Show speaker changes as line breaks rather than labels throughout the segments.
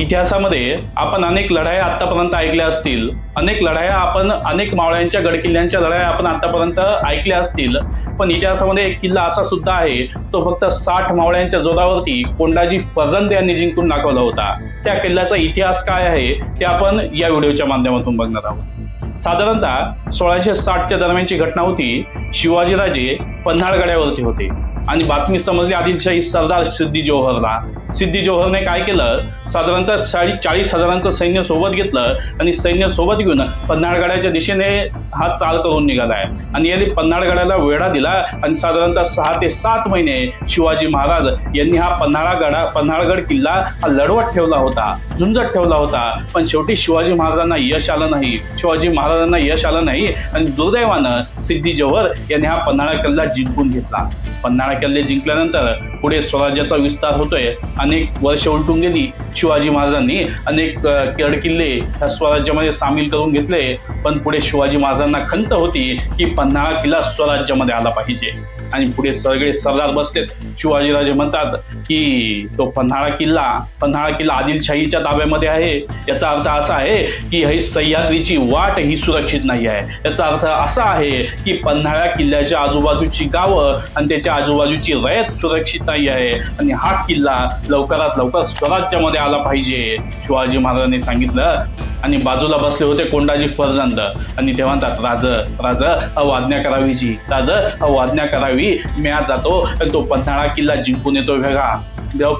इतिहासामध्ये आपण अनेक लढाया आतापर्यंत ऐकल्या असतील. अनेक लढाया आपण अनेक मावळ्यांच्या गडकिल्ल्यांच्या लढाया आपण आतापर्यंत ऐकल्या असतील. पण इतिहासामध्ये एक किल्ला असा सुद्धा आहे तो फक्त साठ मावळ्यांच्या जोरावरती कोंडाजी फजंद यांनी जिंकून दाखवला होता. त्या किल्ल्याचा इतिहास काय आहे ते आपण या व्हिडिओच्या माध्यमातून बघणार आहोत. साधारणतः सोळाशे साठच्या दरम्यानची घटना होती. शिवाजीराजे पन्हाळगड्यावरती होते. आणि बातमी समजली आदिलशाही सरदार सिद्धी जोहरला सिद्धी जोहरने काय केलं? साधारणतः साडी चाळीस हजारांचं सैन्य सोबत घेतलं आणि सैन्य सोबत घेऊन पन्हाळगडाच्या दिशेने हा चाल करून निघालाय आणि यांनी पन्हाळगडाला वेढा दिला आणि साधारणतः सहा ते सात महिने शिवाजी महाराज यांनी हा पन्हाळगडा पन्हाळगड किल्ला हा लढवत ठेवला होता झुंजत ठेवला होता. पण शेवटी शिवाजी महाराजांना यश आलं नाही. शिवाजी महाराजांना यश आलं नाही आणि दुर्दैवानं सिद्धी जोहर यांनी हा पन्हाळा किल्ला जिंकून घेतला. पन्हाळा किल्ले जिंकल्यानंतर पुढे स्वराज्याचा विस्तार होतोय. अनेक वर्ष उलटून गेली. शिवाजी महाराजांनी अनेक अ, किल्ले ह्या स्वराज्यामध्ये सामील करून घेतले. पण पुढे शिवाजी महाराजांना खंत होती की पन्हाळा किल्ला स्वराज्यामध्ये आला पाहिजे. आणि पुढे सगळे सरदार बसलेत. शिवाजीराजे म्हणतात की तो पन्हाळा किल्ला पन्हाळा किल्ला आदिलशाहीच्या ताब्यामध्ये आहे. याचा अर्थ असा आहे की ही सह्याद्रीची वाट ही सुरक्षित नाही आहे. याचा अर्थ असा आहे की पन्हाळा किल्ल्याच्या आजूबाजूची गावं आणि त्याच्या आजूबाजूची रयत सुरक्षित नाही आहे. आणि हा किल्ला लवकरात लवकर स्वराज्यामध्ये आला पाहिजे. शिवाजी महाराजांनी सांगितलं आणि बाजूला बसले होते कोंडाजी फरजंद. आणि ते म्हणतात राज राज अवाज्ञा करावीची राज अवाज्ञा करावी. म्या जातो तो पन्हाळा किल्ला जिंकून येतो वेगळा.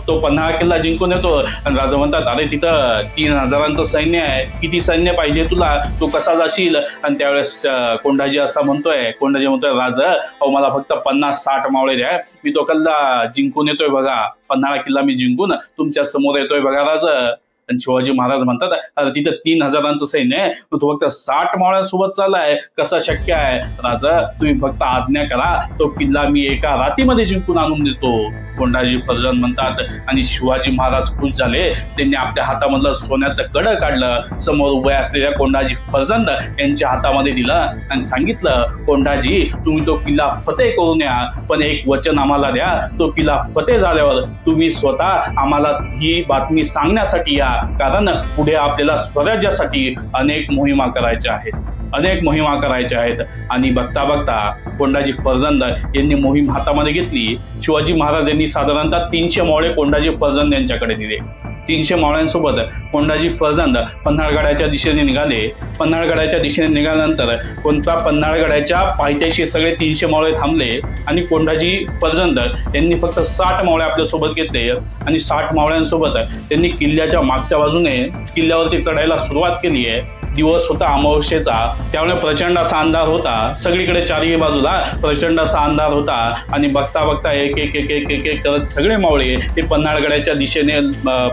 तो पन्हाळा किल्ला जिंकून येतो. आणि राजा म्हणतात अरे तिथं तीन हजारांचं सैन्य आहे. किती सैन्य पाहिजे तुला? तू कसा जाशील? आणि त्यावेळेस कोंडाजी असा म्हणतोय. कोंडाजी म्हणतोय राजा अहो मला फक्त पन्नास साठ मावळे द्या. मी तो कल्ला जिंकून येतोय बघा. पन्हाळा किल्ला मी जिंकून तुमच्यासमोर येतोय बघा राजा. आणि शिवाजी महाराज म्हणतात अरे तिथं तीन हजारांचं सैन्य आहे. तू तो फक्त साठ मावळ्यांसोबत चाललाय. कसा शक्य आहे? राजा तुम्ही फक्त आज्ञा करा. तो किल्ला मी एका रातीमध्ये जिंकून आणून देतो. कोंडाजी फर्जन म्हणतात आणि शिवाजी महाराज खुश झाले. त्यांनी आपल्या हातामधलं सोन्याचं कडं काढलं. समोर उभे असलेल्या कोंडाजी फर्जंद यांच्या हातामध्ये दिलं आणि सांगितलं कोंडाजी तुम्ही तो किल्ला फतेह करून या पण एक वचन आम्हाला द्या. तो किल्ला फतेह झाल्यावर तुम्ही स्वतः आम्हाला ही बातमी सांगण्यासाठी या. कारण पुढे आपल्याला स्वराज्यासाठी अनेक मोहिमा करायच्या आहेत. अनेक मोहिमा करायच्या आहेत. आणि बघता बघता कोंडाजी फर्जंद यांनी मोहीम हातामध्ये घेतली. शिवाजी महाराज यांनी साधारणतः तीनशे मावळे कोंडाजी फर्जंद यांच्याकडे दिले. तीनशे मावळ्यांसोबत कोंडाजी फर्जंद पन्हाळगडाच्या दिशेने निघाले. पन्हाळगडाच्या दिशेने निघाल्यानंतर कोणता पन्हाळगडाच्या पायथ्याशी सगळे तीनशे मावळे थांबले आणि कोंडाजी फर्जंद यांनी फक्त साठ मावळे आपल्यासोबत घेतले. आणि साठ मावळ्यांसोबत त्यांनी किल्ल्याच्या मागच्या बाजूने किल्ल्यावरती चढायला सुरुवात केली आहे. दिवस होता अमावस्येचा. त्यामुळे प्रचंड असा अंधार होता. सगळीकडे चारही बाजूला प्रचंड असा अंधार होता. आणि बघता बघता एक एक एक एक एक एक करत सगळे मावळे ते पन्हाळगड्याच्या दिशेने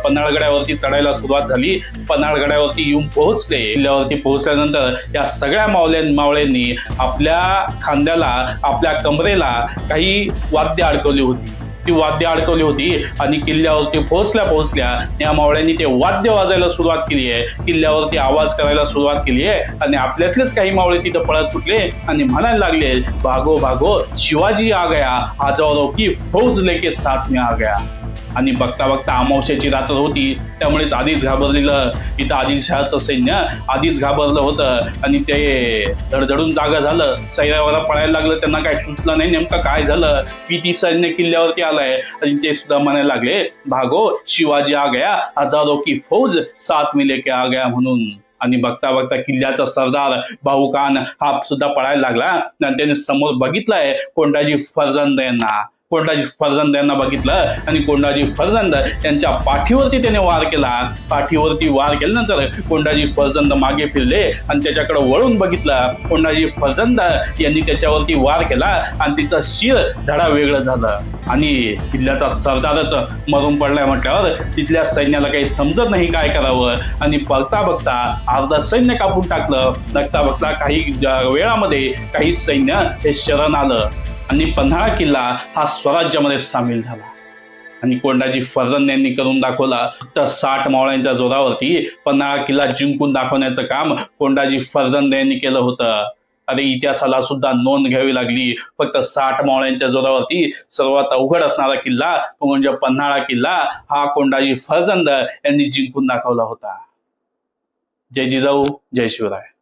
पन्हाळगड्यावरती चढायला सुरुवात झाली. पन्हाळगड्यावरती येऊन पोहोचले. किल्ल्यावरती पोहोचल्यानंतर या सगळ्या मावल्या मावळ्यांनी आपल्या खांद्याला आपल्या कमरेला काही वाद्य अडकवली होती. ती वाद्य अडकवली होती आणि किल्ल्यावरती पोहोचल्या पोहोचल्या या मावळ्यांनी ते वाद्य वाजायला सुरुवात केली आहे. किल्ल्यावरती आवाज करायला सुरुवात केली आहे आणि आपल्यातलेच काही मावळे तिथं पळत सुटले आणि म्हणायला लागले भागो भागो शिवाजी आ गया हजारो की फौज लेके साथ में आ गया. आणि बघता बघता अमावस्याची रात्र होती. त्यामुळेच आधीच घाबरलेलं इथं आदिलशहाचं सैन्य आधीच घाबरलं होतं. आणि ते धडधडून जागा झालं. सैरावाला पळायला लागलं. त्यांना काय सुचलं नाही नेमकं काय झालं? किती सैन्य किल्ल्यावरती आलंय? आणि ते सुद्धा म्हणायला लागले भागो शिवाजी आ गया हजारो की फौज साथ मिले के आ गया म्हणून. आणि बघता बघता किल्ल्याचा सरदार भाऊखान हा सुद्धा पळायला लागला. आणि त्याने समोर बघितलंय कोंडाजी फर्जंद यांना कोंडाजी फर्जंद यांना बघितलं आणि कोंडाजी फर्जंद यांच्या पाठीवरती त्याने वार केला. पाठीवरती वार केल्यानंतर कोंडाजी फर्जंद मागे फिरले आणि त्याच्याकडे वळून बघितलं. कोंडाजी फर्जंद यांनी त्याच्यावरती वार केला आणि तिचं शिर धडा वेगळं झालं. आणि किल्ल्याचा सरदारच मरून पडलाय म्हटल्यावर तिथल्या सैन्याला काही समजत नाही काय करावं. आणि बघता बघता अर्धा सैन्य कापून टाकलं. बघता बघता काही वेळामध्ये काही सैन्य हे शरण आलं. आणि पन्हाळा किल्ला हा स्वराज्यामध्ये सामील झाला. आणि कोंडाजी फर्जंद यांनी करून दाखवला तर साठ मावळ्यांच्या जोरावरती पन्हाळा किल्ला जिंकून दाखवण्याचं काम कोंडाजी फर्जंद यांनी केलं होतं. अरे इतिहासाला सुद्धा नोंद घ्यावी लागली. फक्त साठ मावळ्यांच्या जोरावरती सर्वात अवघड असणारा किल्ला तो म्हणजे पन्हाळा किल्ला हा कोंडाजी फर्जंद यांनी जिंकून दाखवला होता. जय जिजाऊ जय शिवराय.